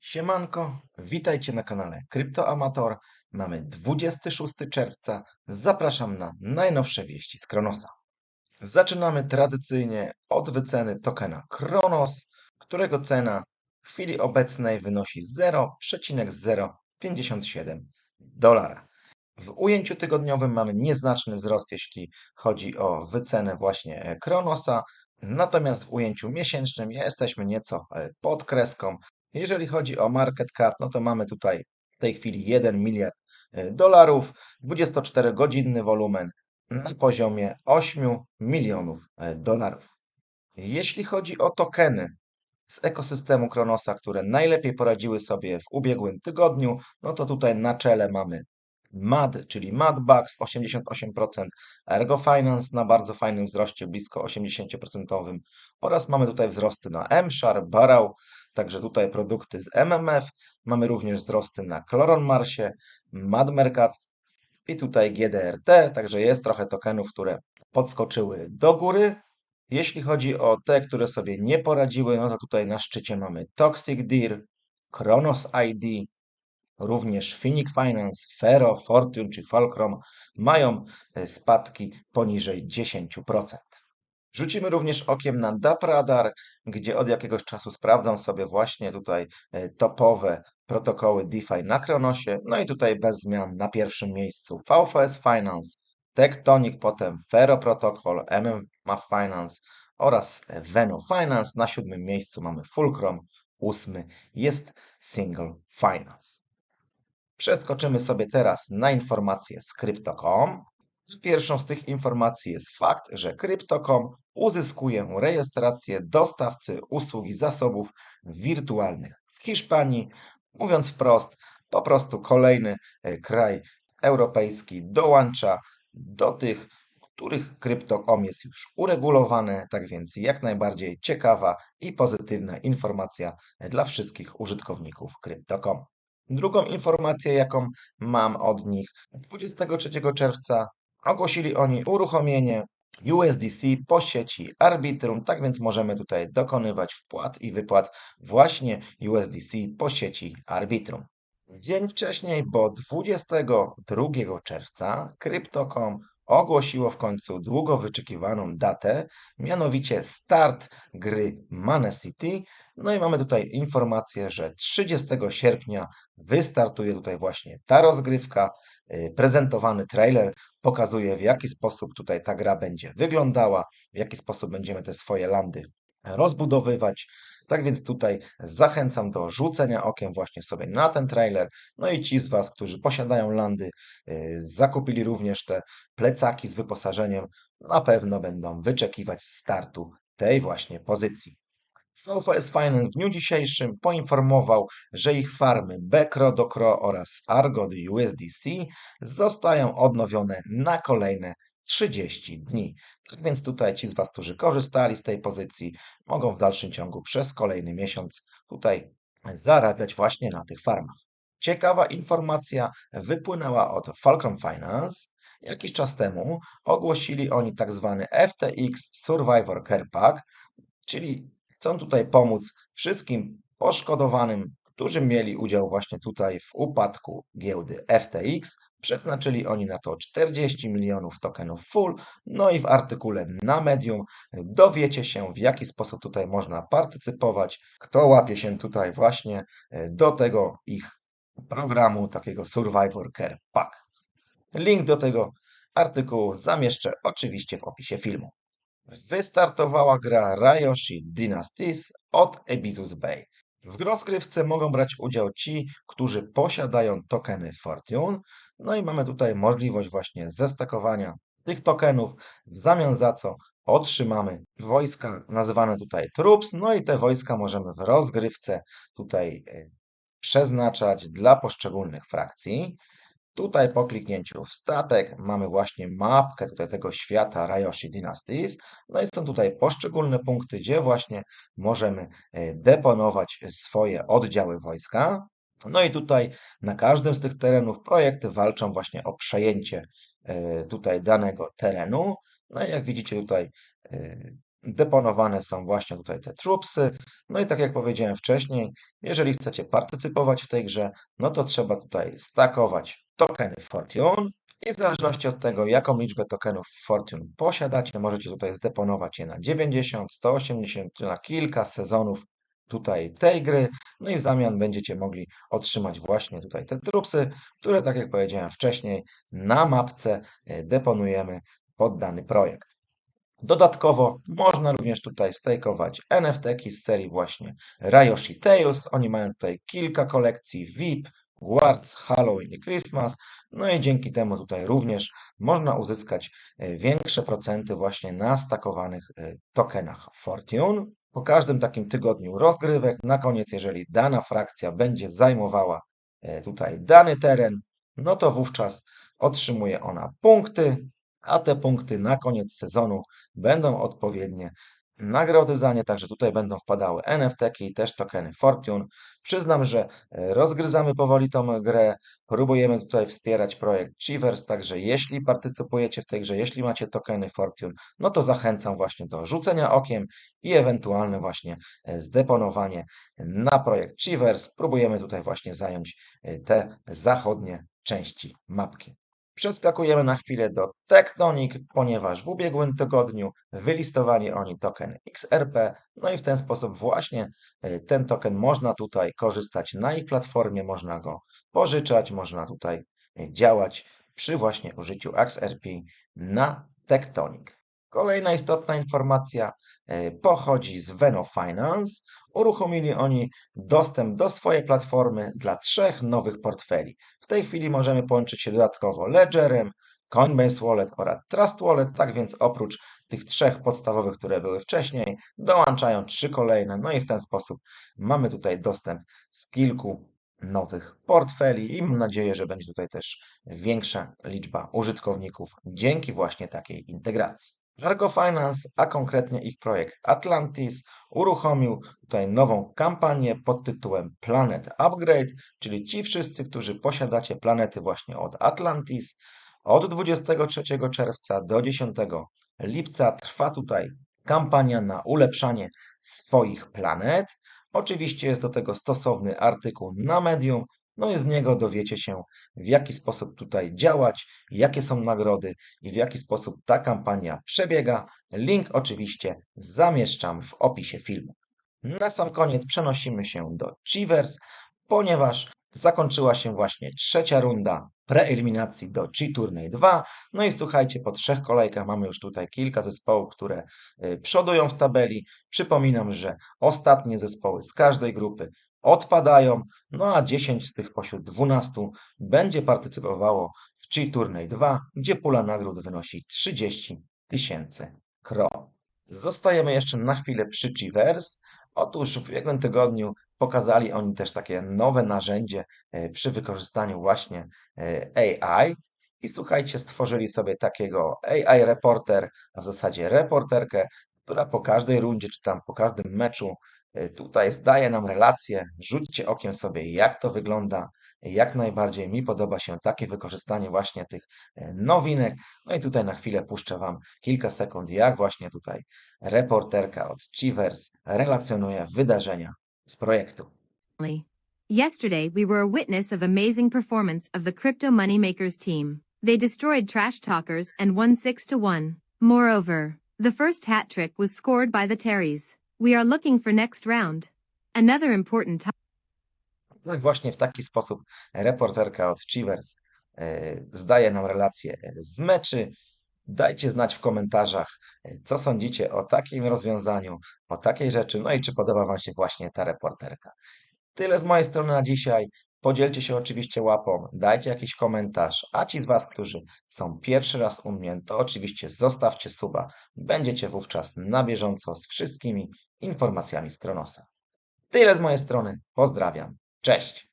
Siemanko, witajcie na kanale Kryptoamator. Mamy 26 czerwca. Zapraszam na najnowsze wieści z Kronosa. Zaczynamy tradycyjnie od wyceny tokena Kronos, którego cena w chwili obecnej wynosi 0,057 dolara. W ujęciu tygodniowym mamy nieznaczny wzrost, jeśli chodzi o wycenę właśnie Kronosa, natomiast w ujęciu miesięcznym jesteśmy nieco e, pod kreską. Jeżeli chodzi o market cap, no to mamy tutaj w tej chwili 1 miliard e, dolarów, 24-godzinny wolumen na poziomie 8 milionów e, dolarów. Jeśli chodzi o tokeny z ekosystemu Kronosa, które najlepiej poradziły sobie w ubiegłym tygodniu, no to tutaj na czele mamy MAD, czyli MADBUX 88%, Ergo Finance na bardzo fajnym wzroście, blisko 80% oraz mamy tutaj wzrosty na Barrow, także tutaj produkty z MMF. Mamy również wzrosty na Kloron Marsie, MadMercat i tutaj GDRT, także jest trochę tokenów, które podskoczyły do góry. Jeśli chodzi o te, które sobie nie poradziły, no to tutaj na szczycie mamy Toxic Deer, Kronos ID, Również Phoenix Finance, Fero, Fortune czy Fulcrum mają e, spadki poniżej 10%. Rzucimy również okiem na DAP gdzie od jakiegoś czasu sprawdzam sobie właśnie tutaj e, topowe protokoły DeFi na Kronosie. No i tutaj bez zmian na pierwszym miejscu VFS Finance, Tectonic, potem Fero Protocol, MMF Finance oraz Veno Finance. Na siódmym miejscu mamy Fulcrum, ósmy jest Single Finance. Przeskoczymy sobie teraz na informacje z Crypto.com. Pierwszą z tych informacji jest fakt, że Crypto.com uzyskuje rejestrację dostawcy usługi zasobów wirtualnych w Hiszpanii. Mówiąc wprost, po prostu kolejny e, kraj europejski dołącza do tych, których Crypto.com jest już uregulowane, tak więc jak najbardziej ciekawa i pozytywna informacja dla wszystkich użytkowników Crypto.com. Drugą informację, jaką mam od nich, 23 czerwca ogłosili oni uruchomienie USDC po sieci Arbitrum, tak więc możemy tutaj dokonywać wpłat i wypłat właśnie USDC po sieci Arbitrum. Dzień wcześniej, bo 22 czerwca, Crypto.com ogłosiło w końcu długo wyczekiwaną datę, mianowicie start gry Money City. No i mamy tutaj informację, że 30 sierpnia wystartuje tutaj właśnie ta rozgrywka. Y, prezentowany trailer pokazuje, w jaki sposób tutaj ta gra będzie wyglądała, w jaki sposób będziemy te swoje landy rozbudowywać. Tak więc tutaj zachęcam do rzucenia okiem właśnie sobie na ten trailer. No i ci z Was, którzy posiadają landy, y, zakupili również te plecaki z wyposażeniem, na pewno będą wyczekiwać startu tej właśnie pozycji. VFS Finance w dniu dzisiejszym poinformował, że ich farmy Bekro, Dokro oraz Argod USDC zostają odnowione na kolejne 30 dni. Tak więc tutaj ci z Was, którzy korzystali z tej pozycji, mogą w dalszym ciągu przez kolejny miesiąc tutaj zarabiać właśnie na tych farmach. Ciekawa informacja wypłynęła od Fulcrum Finance. Jakiś czas temu ogłosili oni tak zwany FTX Survivor Care Pack, czyli chcą tutaj pomóc wszystkim poszkodowanym, którzy mieli udział właśnie tutaj w upadku giełdy FTX, Przeznaczyli oni na to 40 milionów tokenów full. No i w artykule na Medium dowiecie się, w jaki sposób tutaj można partycypować, kto łapie się tutaj właśnie e, do tego ich programu, takiego Survivor Care Pack. Link do tego artykułu zamieszczę oczywiście w opisie filmu. Wystartowała gra Ryoshi Dynasties od Ebisus Bay. W rozgrywce mogą brać udział ci, którzy posiadają tokeny Fortune, no i mamy tutaj możliwość właśnie zestakowania tych tokenów, w zamian za co otrzymamy wojska nazywane tutaj troops, no i te wojska możemy w rozgrywce tutaj e, przeznaczać dla poszczególnych frakcji. Tutaj po kliknięciu w statek mamy właśnie mapkę tutaj tego świata Ryoshi Dynasties. No i są tutaj poszczególne punkty, gdzie właśnie możemy e, deponować swoje oddziały wojska. No i tutaj na każdym z tych terenów projekty walczą właśnie o przejęcie e, tutaj danego terenu. No i jak widzicie tutaj e, deponowane są właśnie tutaj te trupsy. No i tak jak powiedziałem wcześniej, jeżeli chcecie partycypować w tej grze, no to trzeba tutaj stakować tokeny Fortune i w zależności od tego, jaką liczbę tokenów Fortune posiadacie, możecie tutaj zdeponować je na 90, 180, na kilka sezonów tutaj tej gry, no i w zamian będziecie mogli otrzymać właśnie tutaj te trupsy, które tak jak powiedziałem wcześniej, na mapce e, deponujemy pod dany projekt. Dodatkowo można również tutaj stakeować NFT-ki z serii właśnie Ryoshi Tales. Oni mają tutaj kilka kolekcji VIP, Wards, Halloween i Christmas. No i dzięki temu tutaj również można uzyskać e, większe procenty właśnie na stakowanych e, tokenach Fortune. Po każdym takim tygodniu rozgrywek, na koniec, jeżeli dana frakcja będzie zajmowała e, tutaj dany teren, no to wówczas otrzymuje ona punkty, a te punkty na koniec sezonu będą odpowiednie nagrody za nie, także tutaj będą wpadały NFT i też tokeny Fortune. Przyznam, że e, rozgryzamy powoli tą grę, próbujemy tutaj wspierać projekt Chivers, także jeśli partycypujecie w tej grze, jeśli macie tokeny Fortune, no to zachęcam właśnie do rzucenia okiem i ewentualne właśnie e, zdeponowanie na projekt Chivers. Próbujemy tutaj właśnie zająć e, te zachodnie części mapki. Przeskakujemy na chwilę do Tectonic, ponieważ w ubiegłym tygodniu wylistowali oni token XRP, no i w ten sposób właśnie e, ten token można tutaj korzystać na ich platformie, można go pożyczać, można tutaj e, działać przy właśnie użyciu XRP na Tectonic. Kolejna istotna informacja pochodzi z Veno Finance. Uruchomili oni dostęp do swojej platformy dla trzech nowych portfeli. W tej chwili możemy połączyć się dodatkowo Ledgerem, Coinbase Wallet oraz Trust Wallet, tak więc oprócz tych trzech podstawowych, które były wcześniej, dołączają trzy kolejne, no i w ten sposób mamy tutaj dostęp z kilku nowych portfeli i mam nadzieję, że będzie tutaj też większa liczba użytkowników dzięki właśnie takiej integracji. Argo Finance, a konkretnie ich projekt Atlantis, uruchomił tutaj nową kampanię pod tytułem Planet Upgrade, czyli ci wszyscy, którzy posiadacie planety właśnie od Atlantis. Od 23 czerwca do 10 lipca trwa tutaj kampania na ulepszanie swoich planet. Oczywiście jest do tego stosowny artykuł na Medium, no i z niego dowiecie się, w jaki sposób tutaj działać, jakie są nagrody i w jaki sposób ta kampania przebiega. Link oczywiście zamieszczam w opisie filmu. Na sam koniec przenosimy się do Chivers, ponieważ zakończyła się właśnie trzecia runda preeliminacji do G-Turniej 2. No i słuchajcie, po trzech kolejkach mamy już tutaj kilka zespołów, które y, przodują w tabeli. Przypominam, że ostatnie zespoły z każdej grupy odpadają, no a 10 z tych pośród 12 będzie partycypowało w G-Turniej 2, gdzie pula nagród wynosi 30 tysięcy kron. Zostajemy jeszcze na chwilę przy Chivers. Otóż w ubiegłym tygodniu pokazali oni też takie nowe narzędzie e, przy wykorzystaniu właśnie e, AI. I słuchajcie, stworzyli sobie takiego AI reporter, a w zasadzie reporterkę, która po każdej rundzie, czy tam po każdym meczu tutaj zdaje nam relację. Rzućcie okiem sobie, jak to wygląda. Jak najbardziej mi podoba się takie wykorzystanie właśnie tych e, nowinek. No i tutaj na chwilę puszczę Wam kilka sekund, jak właśnie tutaj reporterka od Chivers relacjonuje wydarzenia z projektu. Yesterday, we were a witness of amazing performance of the Crypto Moneymakers team. They destroyed trash talkers and won 6 to 1. Moreover, the first hat trick was scored by the Terrys. We are looking for next round. Another important time. No i właśnie w taki sposób reporterka od Chivers e, zdaje nam relacje z meczy. Dajcie znać w komentarzach, e, co sądzicie o takim rozwiązaniu, o takiej rzeczy, no i czy podoba Wam się właśnie ta reporterka. Tyle z mojej strony na dzisiaj. Podzielcie się oczywiście łapą, dajcie jakiś komentarz, a ci z Was, którzy są pierwszy raz u mnie, to oczywiście zostawcie suba. Będziecie wówczas na bieżąco z wszystkimi informacjami z Kronosa. Tyle z mojej strony. Pozdrawiam. Cześć!